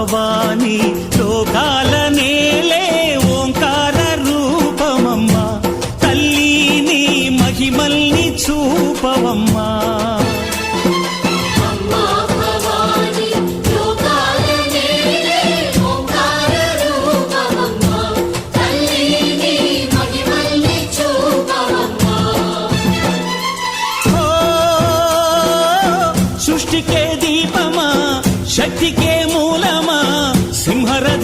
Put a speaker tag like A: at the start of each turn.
A: భవాని లోకాల నేలే ఓంకార రూపమమ్మా. తల్లి నీ మహిమల్ని చూపవమ్మా.
B: భవాని లోకాల